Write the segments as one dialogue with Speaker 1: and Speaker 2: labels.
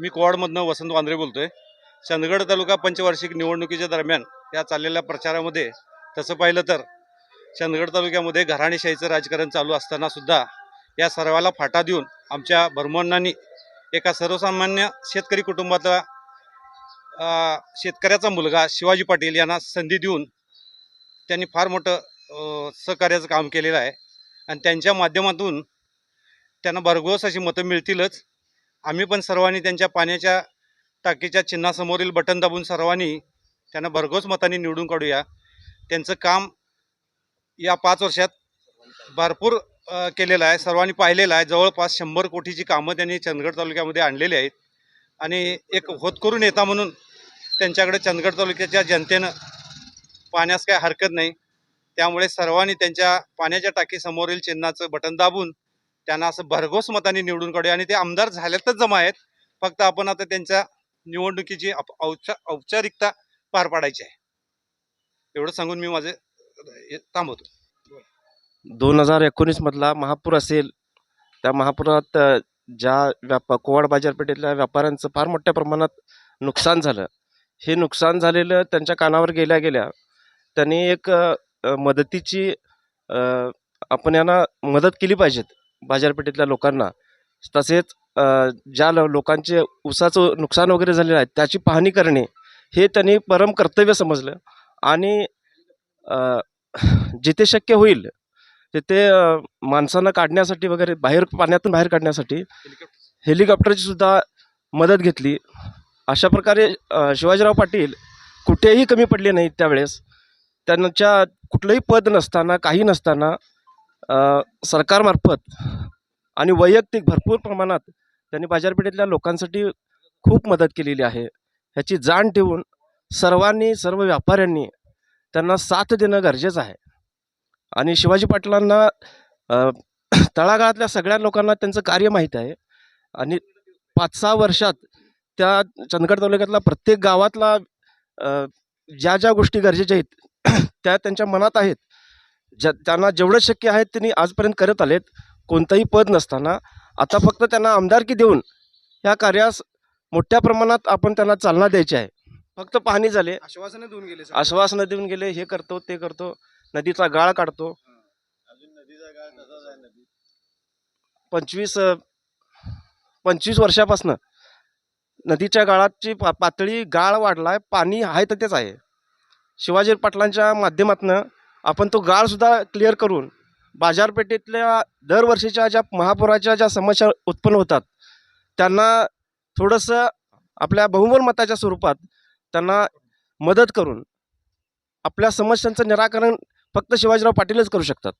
Speaker 1: मी कोवाडमधनं वसंत वांद्रे बोलतोय. चंदगड तालुका पंचवार्षिक निवडणुकीच्या दरम्यान या चाललेल्या प्रचारामध्ये तसं पाहिलं तर चंदगड तालुक्यामध्ये घराणेशाहीचं राजकारण चालू असताना सुद्धा या सर्वाला फाटा देऊन आमच्या भरमोन्नांनी एका सर्वसामान्य शेतकरी कुटुंबातला शेतकऱ्याचा मुलगा शिवाजी पाटील यांना संधी देऊन त्यांनी फार मोठं सहकार्याचं काम केलेलं आहे. आणि त्यांच्या माध्यमातून त्यांना भरघोस अशी मतं मिळतीलच. आम्ही पण सर्वांनी त्यांच्या पाण्याच्या टाकीच्या चिन्हासमोरील बटन दाबून सर्वांनी त्यांना भरघोस मताने निवडून काढूया. त्यांचं काम या पाच वर्षात भरपूर केलेलं आहे. सर्वांनी पाहिलेलं आहे. जवळपास शंभर कोटीची कामं त्यांनी चंदगड तालुक्यामध्ये आणलेली आहेत. आणि एक होतकरू नेता म्हणून त्यांच्याकडे चंदगड तालुक्याच्या जनतेनं पाण्यास काय हरकत नाही. त्यामुळे सर्वांनी त्यांच्या पाण्याच्या टाकीसमोरील चिन्हाचं बटन दाबून त्यांना असं भरघोस मताने निवडून काढूया. आणि ते आमदार झाल्यातच जमा आहेत. फक्त आपण आता त्यांच्या निवडणुकीची औपचा औपचारिकता पार पाडायची आहे. एवढं सांगून मी माझे थांबवतो.
Speaker 2: दोन हजार एकोणीसमधला महापूर असेल त्या महापुरात ज्या व्यापा कोवाड बाजारपेठेतल्या व्यापाऱ्यांचं फार मोठ्या प्रमाणात नुकसान झालं. हे नुकसान झालेलं त्यांच्या कानावर गेल्या गेल्या त्यांनी एक मदतीची आपण यांना मदत केली पाहिजेत. बाजारपेठेतल्या लोकांना. तसेच ज्या लोकांचे ऊसाचं नुकसान वगैरे झालेलं आहे त्याची पाहणी करणे हे त्यांनी परम कर्तव्य समजलं. आणि जिथे शक्य होईल तिथे माणसांना काढण्यासाठी वगैरे बाहेर पाण्यातून बाहेर काढण्यासाठी हेलिकॉप्टरची सुद्धा मदत घेतली. अशा प्रकारे शिवाजीराव पाटील कुठेही कमी पडले नाहीत त्यावेळेस. त्यांच्या कुठलंही पद नसताना काही नसताना सरकारमार्फत आणि वैयक्तिक भरपूर प्रमाणात त्यांनी बाजारपेठेतल्या लोकांसाठी खूप मदत केलेली आहे. ह्याची जाण ठेवून सर्वांनी सर्व व्यापाऱ्यांनी त्यांना साथ देणं गरजेचं आहे. आणि शिवाजी पाटलांना तळागाळातल्या सगळ्या लोकांना त्यांचं कार्य माहीत आहे. आणि पाच सहा वर्षात त्या चंदगड तालुक्यातला प्रत्येक गावातला ज्या ज्या गोष्टी गरजेच्या आहेत त्या त्यांच्या मनात आहेत. ज्या त्यांना जेवढं शक्य आहे त्यांनी आजपर्यंत करत आलेत. कोणतंही पद नसताना. आता फक्त त्यांना आमदारकी देऊन ह्या कार्यास मोठ्या प्रमाणात आपण त्यांना चालना द्यायची आहे. फक्त पाहणी झाले.
Speaker 3: आश्वासनं देऊन गेले.
Speaker 2: आश्वासनं देऊन गेले. हे करतो ते करतो. नदीचा गाळ काढतो. पंचवीस पंचवीस वर्षापासनं नदीच्या गाळाची पा पातळी गाळ वाढलाय. पाणी आहे तर तेच आहे. शिवाजी पाटलांच्या माध्यमातून आपण तो गाळसुद्धा क्लिअर करून बाजारपेठेतल्या दरवर्षीच्या ज्या महापुराच्या ज्या समस्या उत्पन्न होतात त्यांना थोडंसं आपल्या बहुमल मताच्या स्वरूपात त्यांना मदत करून आपल्या समस्यांचं निराकरण फक्त शिवाजीराव पाटीलच करू शकतात.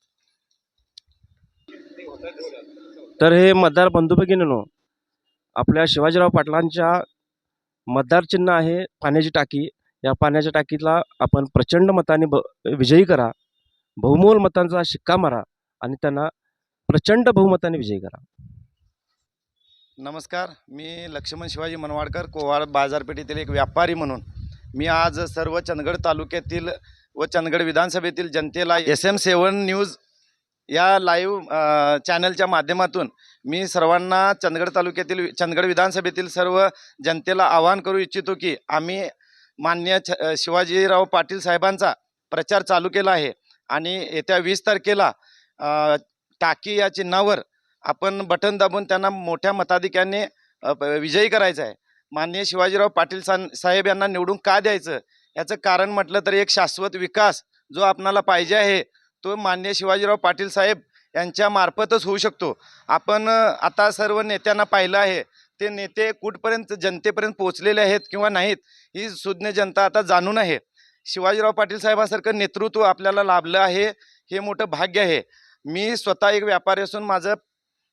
Speaker 2: तर हे मतदार बंधू भगिनीनो आपल्या शिवाजीराव पाटलांच्या मतदार चिन्ह आहे पाण्याची टाकी. या पाण्याच्या टाकीला आपण प्रचंड मताने ब विजयी करा. बहुमोल मतांचा शिक्का मारा आणि त्यांना प्रचंड बहुमताने विजयी करा.
Speaker 3: नमस्कार मी लक्ष्मण शिवाजी मनवाडकर कोवाड बाजारपेठेतील एक व्यापारी म्हणून. मी आज सर्व चंदगड तालुक्यातील व चंदगड विधानसभेतील जनतेला एस एम सेवन न्यूज या लाईव्ह चॅनलच्या माध्यमातून मी सर्वांना चंदगड तालुक्यातील चंदगड विधानसभेतील सर्व जनतेला आवाहन करू इच्छितो की आम्ही मान्य छ शिवाजीराव पाटील साहेबांचा प्रचार चालू केला आहे. आणि येत्या वीस तारखेला टाकी या चिन्हावर आपण बटन दाबून त्यांना मोठ्या मताधिक्याने प- विजयी करायचं आहे. माननीय शिवाजीराव पाटील सा साहेब यांना निवडून का द्यायचं? याचं कारण म्हटलं तर एक शाश्वत विकास जो आपणाला पाहिजे आहे तो माननीय शिवाजीराव पाटील साहेब यांच्या मार्फतच होऊ शकतो. आपण आता सर्व नेत्यांना पाहिलं आहे ते नेते कुठपर्यंत जनतेपर्यंत पोहोचलेले आहेत किंवा नाहीत ही सुज्ञ जनता आता जाणून आहे. शिवाजीराव पाटील साहेबांसारखं नेतृत्व आपल्याला लाभलं आहे हे मोठं भाग्य आहे. मी स्वतः एक व्यापारी असून माझं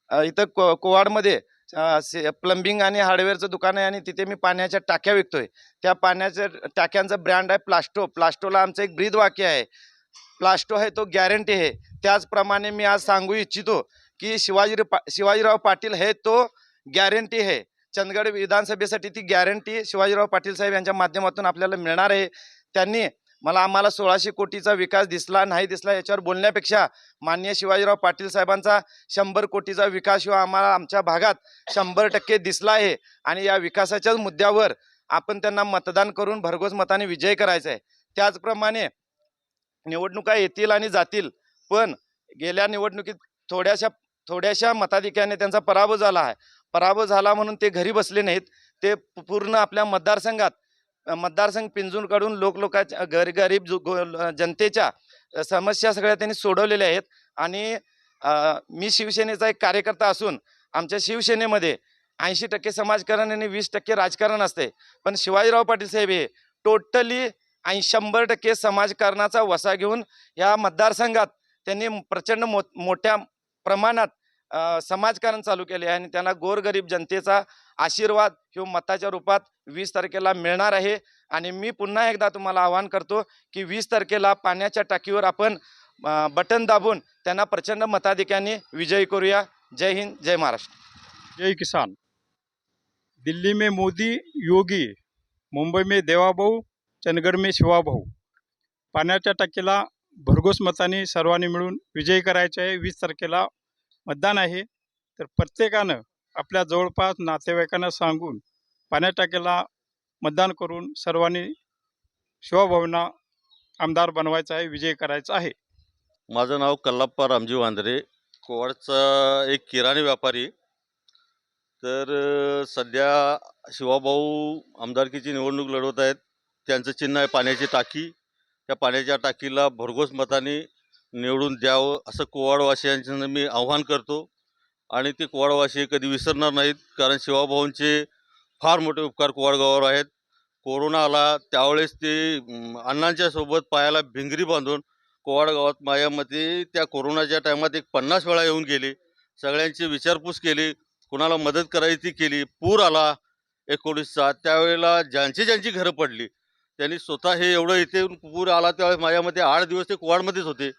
Speaker 3: इथं को कोवाडमध्ये अ, प्लंबिंग आणि हार्डवेअरचं दुकान आहे आणि तिथे मी पाण्याच्या टाक्या विकतोय. त्या पाण्याच्या टाक्यांचं ब्रँड आहे प्लास्टो. प्लास्टोला आमचं एक ब्रीद वाक्य आहे. प्लास्टो आहे तो गॅरंटी आहे. त्याचप्रमाणे मी आज सांगू इच्छितो की शिवाजी पा शिवाजीराव पाटील हे तो गॅरंटी आहे. चंदगड विधानसभेसाठी ती गॅरंटी शिवाजीराव पाटील साहेब यांच्या माध्यमातून आपल्याला मिळणार आहे. त्यांनी मला आम्हाला सोळाशे कोटीचा विकास दिसला नाही दिसला याच्यावर बोलण्यापेक्षा माननीय शिवाजीराव पाटील साहेबांचा शंभर कोटीचा विकास ह्यो आम्हाला आमच्या भागात शंभर टक्के दिसला आहे. आणि या विकासाच्याच मुद्द्यावर आपण त्यांना मतदान करून भरघोस मताने विजय करायचा आहे. त्याचप्रमाणे निवडणुका येतील आणि जातील पण गेल्या निवडणुकीत थोड्याशा थोड्याशा मताधिक्याने त्यांचा पराभव झाला आहे. पराभव झाला म्हणून ते घरी बसले नाहीत. ते पूर्ण आपल्या मतदारसंघात मतदारसंघ पिंजून काढून गरी गर गरीब गो- जनतेच्या समस्या सगळ्या त्यांनी सोडवलेल्या आहेत. आणि मी शिवसेनेचा एक कार्यकर्ता असून आमच्या शिवसेनेमध्ये ऐंशी टक्के समाजकारण आणि वीस टक्के राजकारण असते. पण शिवाजीराव पाटील साहेब हे टोटली ऐं शंभर टक्के समाजकारणाचा वसा घेऊन या मतदारसंघात त्यांनी प्रचंड मो मोठ्या प्रमाणात समाजकारण चालू केले आहे आणि त्यांना गोरगरीब जनतेचा आशीर्वाद हे मताच्या रूपात वीस तारखेला मिळणार आहे. आणि मी पुन्हा एकदा तुम्हाला आवाहन करतो की वीस तारखेला पाण्याच्या टाकीवर आपण बटन दाबून त्यांना प्रचंड मताधिक्याने विजयी करूया. जय हिंद जय महाराष्ट्र.
Speaker 4: जय किसान. दिल्ली में मोदी योगी मुंबई में देवाभाऊ चंदगड में शिवाभाऊ पाण्याच्या टाकीला भरघोस मताने सर्वांनी मिळून विजयी करायचे आहे. वीस तारखेला मतदान आहे. तर प्रत्येकानं आपल्या जवळपास नातेवाईकांना सांगून पाण्या टाकीला मतदान करून सर्वांनी शिवाभाऊंना आमदार बनवायचा आहे विजय करायचा आहे.
Speaker 5: माझं नाव कल्लाप्पा रामजी वांद्रे. कोवाडचा एक किराणी व्यापारी. तर सध्या शिवाभाऊ आमदारकीची निवडणूक लढवत आहेत. त्यांचं चिन्ह आहे पाण्याची टाकी. त्या पाण्याच्या टाकीला भरघोस मताने निवडून द्यावं असं कोवाडवासियांचं मी आव्हान करतो. आणि ते कोवाडवासी कधी विसरणार नाहीत कारण शिवाभाऊंचे फार मोठे उपकार कोवाडगावावर आहेत. कोरोना आला त्यावेळेस ते अण्णांच्या सोबत पायाला भिंगरी बांधून कोवाडगावात मायामध्ये माझ्या मते त्या कोरोनाच्या टायमात एक पन्नास वेळा येऊन गेले. सगळ्यांची विचारपूस केली कुणाला मदत करायची ती केली पूर आला एकोणीसचा त्यावेळेला ज्यांची ज्यांची घरं पडली त्यांनी स्वतः हे एवढं इथे पूर आला त्यावेळेस माझ्या मते आठ दिवस ते कोवाडमध्येच होते.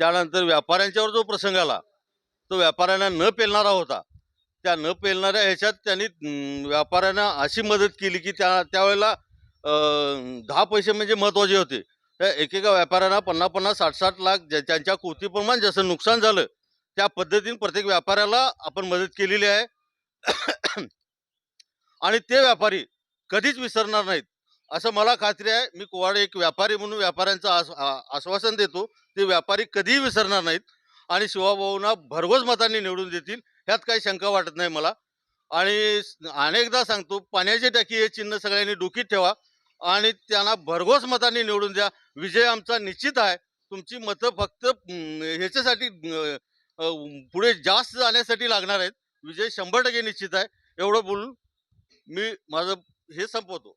Speaker 5: त्यानंतर व्यापाऱ्यांच्यावर जो प्रसंग आला तो व्यापाऱ्यांना न पेलणारा होता. त्या न पेलणाऱ्या ह्याच्यात त्यांनी व्यापाऱ्यांना अशी मदत केली की त्या त्यावेळेला दहा पैसे म्हणजे महत्त्वाचे होते. त्या एकेका व्यापाऱ्यांना पन्नास पन्नास साठ साठ लाख ज्या- त्यांच्या कोटीप्रमाणे जसं नुकसान झालं त्या पद्धतीने प्रत्येक व्यापाऱ्याला आपण मदत केलेली आहे. आणि ते व्यापारी कधीच विसरणार नाहीत. असं मला खात्री आहे मी कुवाड एक व्यापारी म्हणून व्यापाऱ्यांचं आस आश्वासन देतो ते व्यापारी कधीही विसरणार नाहीत आणि शिवाभाऊंना भरघोस मतांनी निवडून देतील ह्यात काही शंका वाटत नाही मला. आणि अनेकदा सांगतो पाण्याची टाकी हे चिन्ह सगळ्यांनी डोकीत ठेवा आणि त्यांना भरघोस मतांनी निवडून द्या. विजय आमचा निश्चित आहे. तुमची मतं फक्त ह्याच्यासाठी पुढे जास्त जाण्यासाठी लागणार आहेत. विजय शंभर टक्के निश्चित आहे. एवढं बोलून मी माझं हे संपवतो.